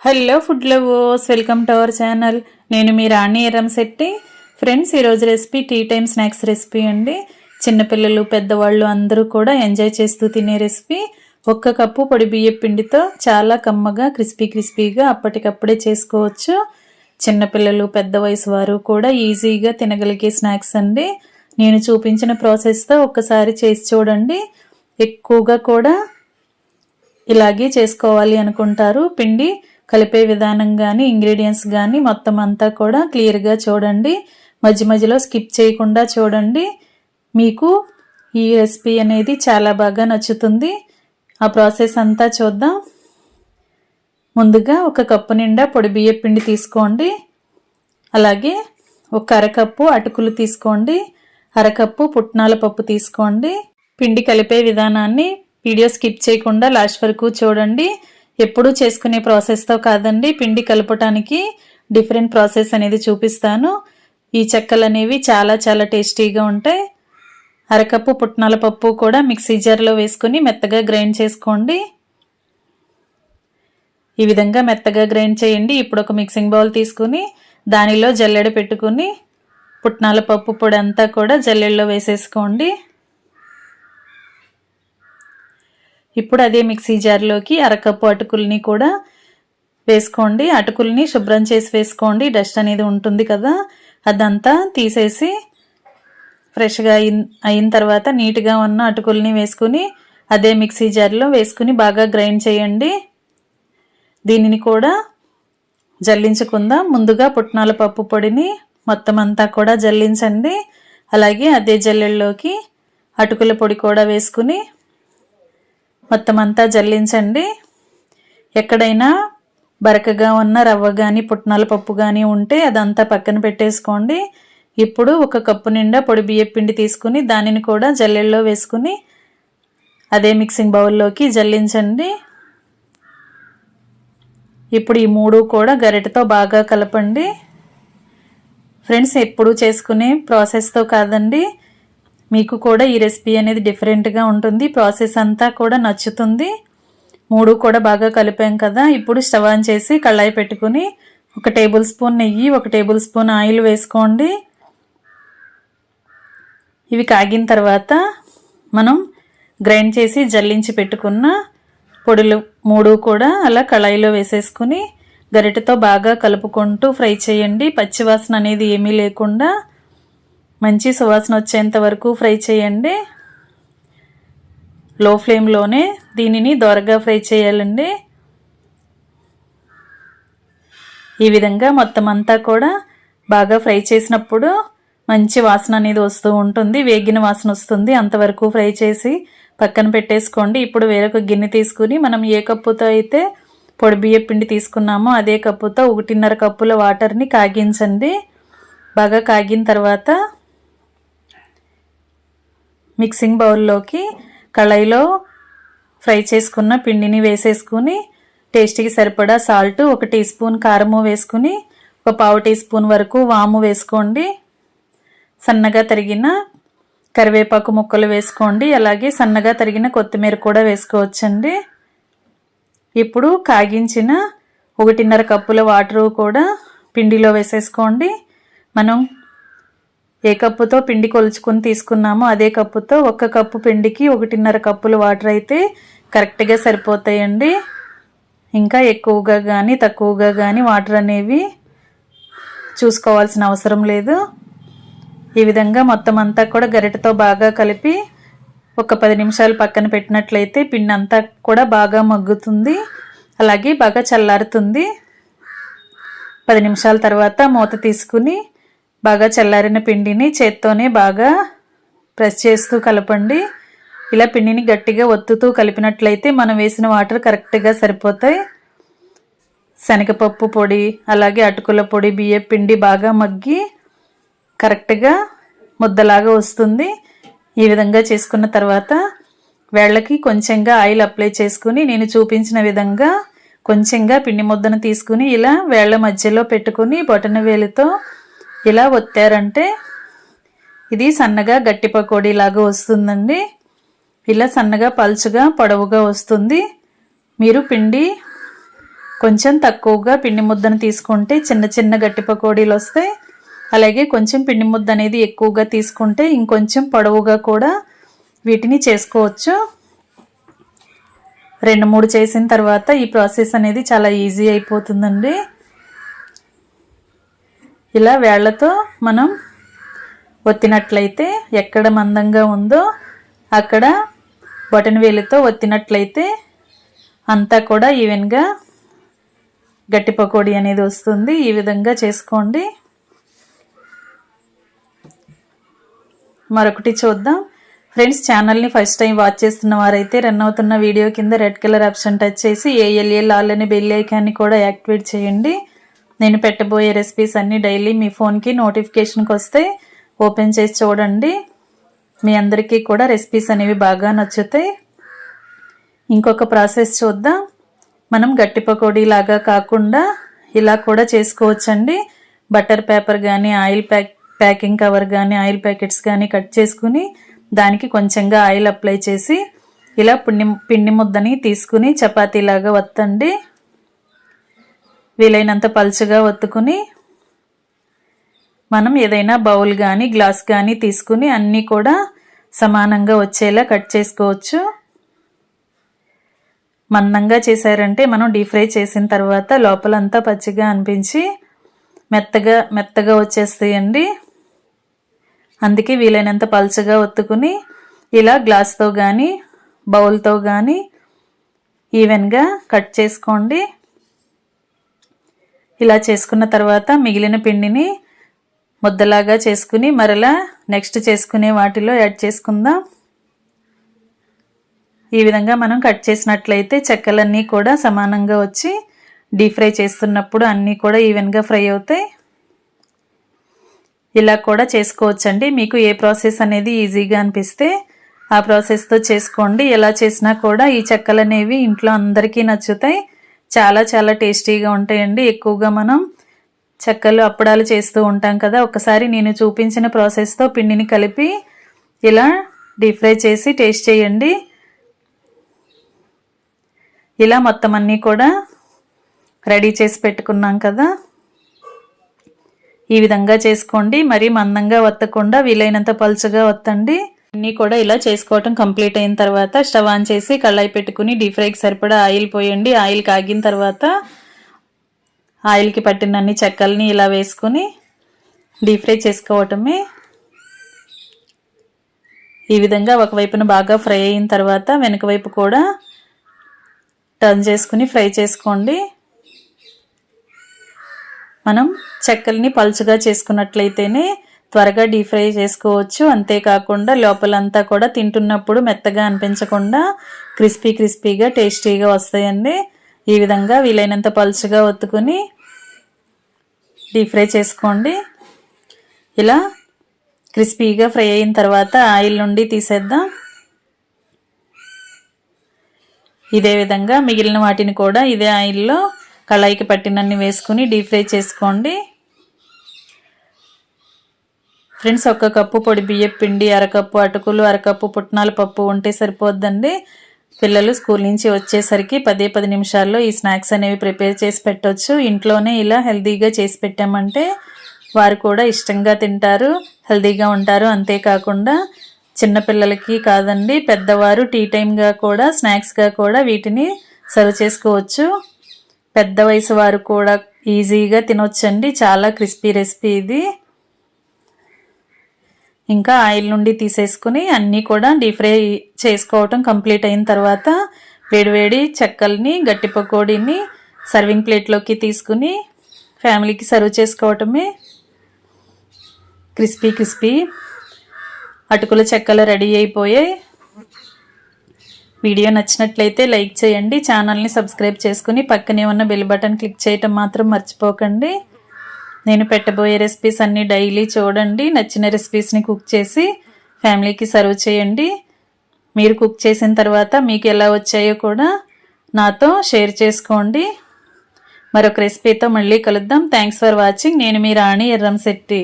Hello food lovers welcome to our channel నేను మీ Rani Erramsetti friends ఈరోజు recipe tea time snacks recipe అండి. చిన్నపిల్లలు పెద్దవాళ్ళు అందరూ కూడా ఎంజాయ్ చేస్తూ తినే రెసిపీ ఒక్క కప్పు పొడి బియ్య పిండితో చాలా కమ్మగా క్రిస్పీ క్రిస్పీగా అప్పటికప్పుడే చేసుకోవచ్చు. చిన్నపిల్లలు పెద్ద వయసు వారు కూడా ఈజీగా తినగలిగే స్నాక్స్ అండి. నేను చూపించిన ప్రాసెస్తో ఒక్కసారి చేసి చూడండి. ఎక్కువగా కూడా ఇలాగే చేసుకోవాలి అనుకుంటారు. పిండి కలిపే విధానం కానీ ఇంగ్రీడియంట్స్ కానీ మొత్తం అంతా కూడా క్లియర్గా చూడండి. మధ్య మధ్యలో స్కిప్ చేయకుండా చూడండి. మీకు ఈ రెసిపీ అనేది చాలా బాగా నచ్చుతుంది. ఆ ప్రాసెస్ అంతా చూద్దాం. ముందుగా ఒక కప్పు నిండా పొడి బియ్య పిండి తీసుకోండి. అలాగే ఒక అరకప్పు అటుకులు తీసుకోండి. అరకప్పు పుట్నాల పప్పు తీసుకోండి. పిండి కలిపే విధానాన్ని వీడియో స్కిప్ చేయకుండా లాస్ట్ వరకు చూడండి. ఎప్పుడూ చేసుకునే ప్రాసెస్తో కాదండి పిండి కలపటానికి డిఫరెంట్ ప్రాసెస్ అనేది చూపిస్తాను. ఈ చెక్కలు అనేవి చాలా చాలా టేస్టీగా ఉంటాయి. అరకప్పు పుట్నాల పప్పు కూడా మిక్సీ జార్లో వేసుకుని మెత్తగా గ్రైండ్ చేసుకోండి. ఈ విధంగా మెత్తగా గ్రైండ్ చేయండి. ఇప్పుడు ఒక మిక్సింగ్ బౌల్ తీసుకుని దానిలో జల్లెడ పెట్టుకుని పుట్నాల పప్పు పొడి అంతా కూడా జల్లెడలో వేసేసుకోండి. ఇప్పుడు అదే మిక్సీ జార్లోకి అరకప్పు అటుకుల్ని కూడా వేసుకోండి. అటుకుల్ని శుభ్రం చేసి వేసుకోండి. డస్ట్ అనేది ఉంటుంది కదా అదంతా తీసేసి ఫ్రెష్గా అయిన అయిన తర్వాత నీట్గా ఉన్న అటుకుల్ని వేసుకుని అదే మిక్సీ జార్లో వేసుకుని బాగా గ్రైండ్ చేయండి. దీనిని కూడా జల్లించుకుందాం. ముందుగా పుట్నాల పప్పు పొడిని మొత్తం అంతా కూడా జల్లించండి. అలాగే అదే జల్లెల్లోకి అటుకుల పొడి కూడా వేసుకుని మొత్తం అంతా జల్లించండి. ఎక్కడైనా బరకగా ఉన్న రవ్వ కానీ పుట్నాల పప్పు కానీ ఉంటే అదంతా పక్కన పెట్టేసుకోండి. ఇప్పుడు ఒక కప్పు నిండా పొడి బియ్య పిండి తీసుకుని దానిని కూడా జల్లెల్లో వేసుకుని అదే మిక్సింగ్ బౌల్లోకి జల్లించండి. ఇప్పుడు ఈ మూడు కూడా గరిటతో బాగా కలపండి. ఫ్రెండ్స్ ఎప్పుడు చేసుకునే ప్రాసెస్తో కాదండి. మీకు కూడా ఈ రెసిపీ అనేది డిఫరెంట్గా ఉంటుంది. ప్రాసెస్ అంతా కూడా నచ్చుతుంది. మూడు కూడా బాగా కలిపాం కదా. ఇప్పుడు స్టవ్ ఆన్ చేసి కళాయి పెట్టుకుని ఒక టేబుల్ స్పూన్ నెయ్యి ఒక టేబుల్ స్పూన్ ఆయిల్ వేసుకోండి. ఇవి కాగిన తర్వాత మనం గ్రైండ్ చేసి జల్లించి పెట్టుకున్న పొడులు మూడు కూడా అలా కళాయిలో వేసేసుకుని గరిటెతో బాగా కలుపుకుంటూ ఫ్రై చేయండి. పచ్చివాసన అనేది ఏమీ లేకుండా మంచి సువాసన వచ్చేంత వరకు ఫ్రై చేయండి. లో ఫ్లేమ్లోనే దీనిని దోరగా ఫ్రై చేయాలండి. ఈ విధంగా మొత్తం అంతా కూడా బాగా ఫ్రై చేసినప్పుడు మంచి వాసన అనేది వస్తూ ఉంటుంది వేగిన వాసన వస్తుంది. అంతవరకు ఫ్రై చేసి పక్కన పెట్టేసుకోండి. ఇప్పుడు వేరొక గిన్నె తీసుకుని మనం ఏ కప్పుతో అయితే పొడి బియ్యం పిండి తీసుకున్నామో అదే కప్పుతో ఒకటిన్నర కప్పుల వాటర్ని కాగించండి. బాగా కాగిన తర్వాత మిక్సింగ్ బౌల్లోకి కళాయిలో ఫ్రై చేసుకున్న పిండిని వేసేసుకుని టేస్ట్కి సరిపడా సాల్ట్ ఒక టీ స్పూన్ కారము వేసుకుని ఒక పావు టీ స్పూన్ వరకు వాము వేసుకోండి. సన్నగా తరిగిన కరివేపాకు ముక్కలు వేసుకోండి. అలాగే సన్నగా తరిగిన కొత్తిమీర కూడా వేసుకోవచ్చండి. ఇప్పుడు కాగించిన ఒకటిన్నర కప్పుల వాటరు కూడా పిండిలో వేసేసుకోండి. మనం ఏ కప్పుతో పిండి కొలుచుకుని తీసుకున్నామో అదే కప్పుతో ఒక కప్పు పిండికి ఒకటిన్నర కప్పులు వాటర్ అయితే కరెక్ట్గా సరిపోతాయండి. ఇంకా ఎక్కువగా కానీ తక్కువగా కానీ వాటర్ అనేవి చూసుకోవాల్సిన అవసరం లేదు. ఈ విధంగా మొత్తం అంతా కూడా గరిటతో బాగా కలిపి ఒక పది నిమిషాలు పక్కన పెట్టినట్లయితే పిండి అంతా కూడా బాగా మగ్గుతుంది. అలాగే బాగా చల్లారుతుంది. పది నిమిషాల తర్వాత మూత తీసుకుని బాగా చల్లారిన పిండిని చేత్తోనే బాగా ప్రెస్ చేస్తూ కలపండి. ఇలా పిండిని గట్టిగా ఒత్తుతూ కలిపినట్లయితే మనం వేసిన వాటర్ కరెక్ట్గా సరిపోతాయి. శనగపప్పు పొడి అలాగే అటుకుల పొడి బియ్యం పిండి బాగా మగ్గి కరెక్ట్గా ముద్దలాగా వస్తుంది. ఈ విధంగా చేసుకున్న తర్వాత వేళ్ళకి కొంచెంగా ఆయిల్ అప్లై చేసుకుని నేను చూపించిన విధంగా కొంచెంగా పిండి ముద్దను తీసుకుని ఇలా వేళ్ళ మధ్యలో పెట్టుకుని బొటన వేలుతో ఇలా ఒత్తారంటే ఇది సన్నగా గట్టి పకోడీ లాగా వస్తుందండి. ఇలా సన్నగా పలుచుగా పొడవుగా వస్తుంది. మీరు పిండి కొంచెం తక్కువగా పిండి ముద్దను తీసుకుంటే చిన్న చిన్న గట్టి పకోడీలు వస్తాయి. అలాగే కొంచెం పిండి ముద్ద అనేది ఎక్కువగా తీసుకుంటే ఇంకొంచెం పొడవుగా కూడా వీటిని చేసుకోవచ్చు. రెండు మూడు చేసిన తర్వాత ఈ ప్రాసెస్ అనేది చాలా ఈజీ అయిపోతుందండి. ఇలా వేళ్ళతో మనం ఒత్తినట్లయితే ఎక్కడ మందంగా ఉందో అక్కడ బటన్ వేలితో ఒత్తినట్లయితే అంతా కూడా ఈవెన్గా గట్టి పకోడీ అనేది వస్తుంది. ఈ విధంగా చేసుకోండి. మరొకటి చూద్దాం. ఫ్రెండ్స్ ఛానల్ని ఫస్ట్ టైం వాచ్ చేస్తున్న వారైతే రన్ అవుతున్న వీడియో కింద రెడ్ కలర్ ఆప్షన్ టచ్ చేసి ఏఎల్ఏ లాల్ అనే బెల్ ఐకాన్ని కూడా యాక్టివేట్ చేయండి. నేను పెట్టబోయే రెసిపీస్ అన్నీ డైలీ మీ ఫోన్కి నోటిఫికేషన్కి వస్తే ఓపెన్ చేసి చూడండి. మీ అందరికీ కూడా రెసిపీస్ అనేవి బాగా నచ్చుతాయి. ఇంకొక ప్రాసెస్ చూద్దాం. మనం గట్టి పకోడీ లాగా కాకుండా ఇలా కూడా చేసుకోవచ్చండి. బటర్ పేపర్ కానీ ఆయిల్ ప్యాక్ ప్యాకింగ్ కవర్ కానీ ఆయిల్ ప్యాకెట్స్ కానీ కట్ చేసుకుని దానికి కొంచెంగా ఆయిల్ అప్లై చేసి ఇలా పిండి పిండి ముద్దని తీసుకుని చపాతీలాగా వత్తండి. వీలైనంత పలుచగా ఒత్తుకుని మనం ఏదైనా బౌల్ కానీ గ్లాస్ కానీ తీసుకుని అన్నీ కూడా సమానంగా వచ్చేలా కట్ చేసుకోవచ్చు. మందంగా చేశారంటే మనం డీప్ ఫ్రై చేసిన తర్వాత లోపలంతా పచ్చిగా అనిపించి మెత్తగా మెత్తగా వచ్చేస్తాయండి. అందుకే వీలైనంత పలుచగా ఒత్తుకుని ఇలా గ్లాస్తో కానీ బౌల్తో కానీ ఈవెన్గా కట్ చేసుకోండి. ఇలా చేసుకున్న తర్వాత మిగిలిన పిండిని ముద్దలాగా చేసుకుని మరలా నెక్స్ట్ చేసుకునే వాటిలో యాడ్ చేసుకుందాం. ఈ విధంగా మనం కట్ చేసినట్లయితే చెక్కలన్నీ కూడా సమానంగా వచ్చి డీప్ ఫ్రై చేస్తున్నప్పుడు అన్నీ కూడా ఈవెన్గా ఫ్రై అవుతాయి. ఇలా కూడా చేసుకోవచ్చండి. మీకు ఏ ప్రాసెస్ అనేది ఈజీగా అనిపిస్తే ఆ ప్రాసెస్తో చేసుకోండి. ఎలా చేసినా కూడా ఈ చెక్కలు అనేవి ఇంట్లో అందరికీ నచ్చుతాయి. చాలా చాలా టేస్టీగా ఉంటాయండి. ఎక్కువగా మనం చెక్కలు అప్పడాలు చేస్తూ ఉంటాం కదా. ఒకసారి నేను చూపించిన ప్రాసెస్తో పిండిని కలిపి ఇలా డీప్ ఫ్రై చేసి టేస్ట్ చేయండి. ఇలా మొత్తం అన్నీ కూడా రెడీ చేసి పెట్టుకున్నాం కదా. ఈ విధంగా చేసుకోండి. మరీ మందంగా వత్తకుండా వీలైనంత పలుచగా వత్తండి. అన్నీ కూడా ఇలా చేసుకోవటం కంప్లీట్ అయిన తర్వాత స్టవ్ ఆన్ చేసి కళ్ళాయి పెట్టుకుని డీప్ ఫ్రైకి సరిపడా ఆయిల్ పోయండి. ఆయిల్ కాగిన తర్వాత ఆయిల్కి పట్టినన్ని చెక్కల్ని ఇలా వేసుకుని డీప్ ఫ్రై చేసుకోవటమే. ఈ విధంగా ఒకవైపున బాగా ఫ్రై అయిన తర్వాత వెనుక వైపు కూడా టర్న్ చేసుకుని ఫ్రై చేసుకోండి. మనం చెక్కల్ని పలుచగా చేసుకున్నట్లయితేనే త్వరగా డీప్ ఫ్రై చేసుకోవచ్చు. అంతేకాకుండా లోపలంతా కూడా తింటున్నప్పుడు మెత్తగా అనిపించకుండా క్రిస్పీ క్రిస్పీగా టేస్టీగా వస్తాయండి. ఈ విధంగా వీలైనంత పలుచగా ఒత్తుకుని డీప్ ఫ్రై చేసుకోండి. ఇలా క్రిస్పీగా ఫ్రై అయిన తర్వాత ఆయిల్ నుండి తీసేద్దాం. ఇదే విధంగా మిగిలిన వాటిని కూడా ఇదే ఆయిల్లో కళాయికి పట్టినన్ని వేసుకుని డీప్ ఫ్రై చేసుకోండి. ఫ్రెండ్స్ ఒక కప్పు పొడి బియ్యం పిండి అరకప్పు అటుకులు అరకప్పు పుట్నాల పప్పు ఉంటే సరిపోద్దండి. పిల్లలు స్కూల్ నుంచి వచ్చేసరికి పదే పది నిమిషాల్లో ఈ స్నాక్స్ అనేవి ప్రిపేర్ చేసి పెట్టవచ్చు ఇంట్లోనే ఇలా హెల్తీగా చేసి పెట్టామంటే వారు కూడా ఇష్టంగా తింటారు హెల్తీగా ఉంటారు. అంతేకాకుండా చిన్నపిల్లలకి కాదండి పెద్దవారు టీ టైంగా కూడా స్నాక్స్గా కూడా వీటిని సర్వ్ చేసుకోవచ్చు. పెద్ద వయసు వారు కూడా ఈజీగా తినొచ్చండి. చాలా క్రిస్పీ రెసిపీ ఇది. ఇంకా ఆయిల్ నుండి తీసేసుకుని అన్నీ కూడా డీప్ ఫ్రై చేసుకోవటం కంప్లీట్ అయిన తర్వాత వేడివేడి చెక్కల్ని గట్టి పకోడీని సర్వింగ్ ప్లేట్లోకి తీసుకుని ఫ్యామిలీకి సర్వ్ చేసుకోవటమే క్రిస్పీ క్రిస్పీ. అటుకుల చెక్కలు రెడీ అయిపోయాయి. వీడియో నచ్చినట్లయితే లైక్ చేయండి ఛానల్ని సబ్స్క్రైబ్ చేసుకుని పక్కనే ఉన్న బెల్ బటన్ క్లిక్ చేయటం మాత్రం మర్చిపోకండి. నేను పెట్టబోయే రెసిపీస్ అన్నీ డైలీ చూడండి. నచ్చిన రెసిపీస్ని కుక్ చేసి ఫ్యామిలీకి సర్వ్ చేయండి. మీరు కుక్ చేసిన తర్వాత మీకు ఎలా వచ్చాయో కూడా నాతో షేర్ చేసుకోండి. మరొక రెసిపీతో మళ్ళీ కలుద్దాం. థ్యాంక్స్ ఫర్ వాచింగ్ నేను మీ రాణి ఎర్రంశెట్టి